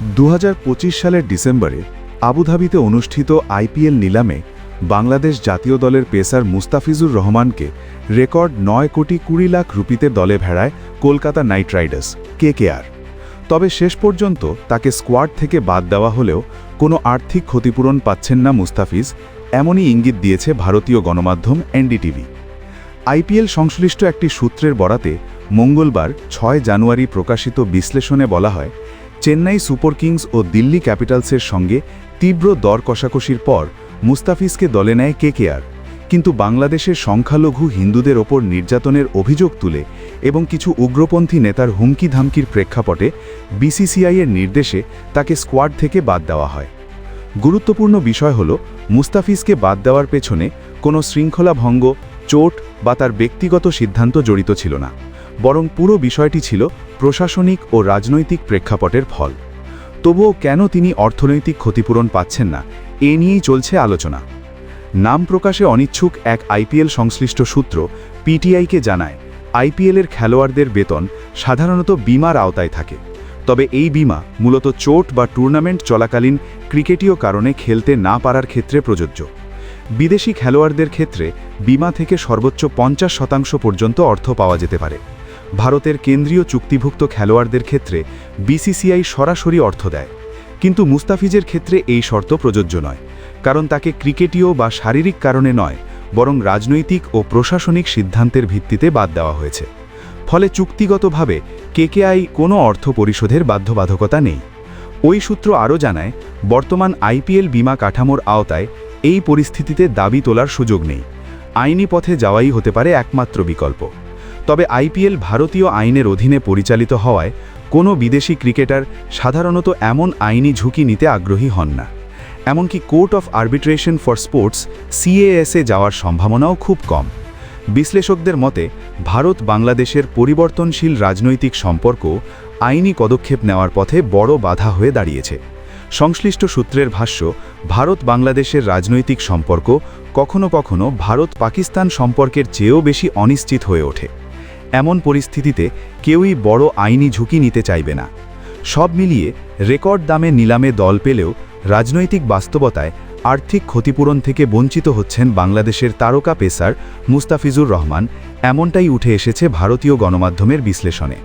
দু হাজার পঁচিশ সালের ডিসেম্বরে আবুধাবিতে অনুষ্ঠিত আইপিএল নিলামে বাংলাদেশ জাতীয় দলের পেসার মুস্তাফিজুর রহমানকে রেকর্ড নয় কোটি কুড়ি লাখ রুপিতে দলে ভেড়ায় কলকাতা নাইট রাইডার্স, কেকেআর। তবে শেষ পর্যন্ত তাকে স্কোয়াড থেকে বাদ দেওয়া হলেও কোনো আর্থিক ক্ষতিপূরণ পাচ্ছেন না মুস্তাফিজ, এমনই ইঙ্গিত দিয়েছে ভারতীয় গণমাধ্যম এনডিটিভি। আইপিএল সংশ্লিষ্ট একটি সূত্রের বরাতে মঙ্গলবার ছয় জানুয়ারি প্রকাশিত বিশ্লেষণে বলা হয় চেন্নাই সুপার কিংস ও দিল্লি ক্যাপিটালসের সঙ্গে তীব্র দর কষাকষির পর মুস্তাফিজকে দলে নেয় কেকেআর। কিন্তু বাংলাদেশের সংখ্যালঘু হিন্দুদের ওপর নির্যাতনের অভিযোগ তুলে এবং কিছু উগ্রপন্থী নেতার হুমকি ধামকির প্রেক্ষাপটে বিসিসিআইয়ের নির্দেশে তাকে স্কোয়াড থেকে বাদ দেওয়া হয়। গুরুত্বপূর্ণ বিষয় হল, মুস্তাফিজকে বাদ দেওয়ার পেছনে কোনো শৃঙ্খলা ভঙ্গ চোট বা তার ব্যক্তিগত সিদ্ধান্ত জড়িত ছিল না। বরং পুরো বিষয়টি ছিল প্রশাসনিক ও রাজনৈতিক প্রেক্ষাপটের ফল। তবুও কেন তিনি অর্থনৈতিক ক্ষতিপূরণ পাচ্ছেন না, এ নিয়েই চলছে আলোচনা। নাম প্রকাশে অনিচ্ছুক এক আইপিএল সংশ্লিষ্ট সূত্র পিটিআইকে জানায়, আইপিএলের খেলোয়াড়দের বেতন সাধারণত বিমার আওতায় থাকে। তবে এই বিমা মূলত চোট বা টুর্নামেন্ট চলাকালীন ক্রিকেটীয় কারণে খেলতে না পারার ক্ষেত্রে প্রযোজ্য। বিদেশি খেলোয়াড়দের ক্ষেত্রে বিমা থেকে সর্বোচ্চ পঞ্চাশ শতাংশ পর্যন্ত অর্থ পাওয়া যেতে পারে। ভারতের কেন্দ্রীয় চুক্তিভুক্ত খেলোয়াড়দের ক্ষেত্রে বিসিসিআই সরাসরি অর্থ দেয়। কিন্তু মুস্তাফিজের ক্ষেত্রে এই শর্ত প্রযোজ্য নয়, কারণ তাকে ক্রিকেটীয় বা শারীরিক কারণে নয়, বরং রাজনৈতিক ও প্রশাসনিক সিদ্ধান্তের ভিত্তিতে বাদ দেওয়া হয়েছে। ফলে চুক্তিগতভাবে কেকেআই কোনো অর্থ পরিশোধের বাধ্যবাধকতা নেই। ওই সূত্র আরও জানায়, বর্তমান আইপিএল বিমা কাঠামোর আওতায় এই পরিস্থিতিতে দাবি তোলার সুযোগ নেই। আইনি পথে যাওয়াই হতে পারে একমাত্র বিকল্প। তবে আইপিএল ভারতীয় আইনের অধীনে পরিচালিত হওয়ায় কোনো বিদেশি ক্রিকেটার সাধারণত এমন আইনি ঝুঁকি নিতে আগ্রহী হন না। এমনকি Court of Arbitration for Sports সিএএসে যাওয়ার সম্ভাবনাও খুব কম। বিশ্লেষকদের মতে, ভারত বাংলাদেশের পরিবর্তনশীল রাজনৈতিক সম্পর্ক আইনি পদক্ষেপ নেওয়ার পথে বড় বাধা হয়ে দাঁড়িয়েছে। সংশ্লিষ্ট সূত্রের ভাষ্য, ভারত বাংলাদেশের রাজনৈতিক সম্পর্ক কখনো কখনো ভারত পাকিস্তান সম্পর্কের চেয়েও বেশি অনিশ্চিত হয়ে ওঠে। এমন পরিস্থিতিতে কেউই বড় আইনি ঝুঁকি নিতে চাইবে না। সব মিলিয়ে রেকর্ড দামে নিলামে দল পেলেও রাজনৈতিক বাস্তবতায় আর্থিক ক্ষতিপূরণ থেকে বঞ্চিত হচ্ছেন বাংলাদেশের তারকা পেসার মুস্তাফিজুর রহমান, এমনটাই উঠে এসেছে ভারতীয় গণমাধ্যমের বিশ্লেষণে।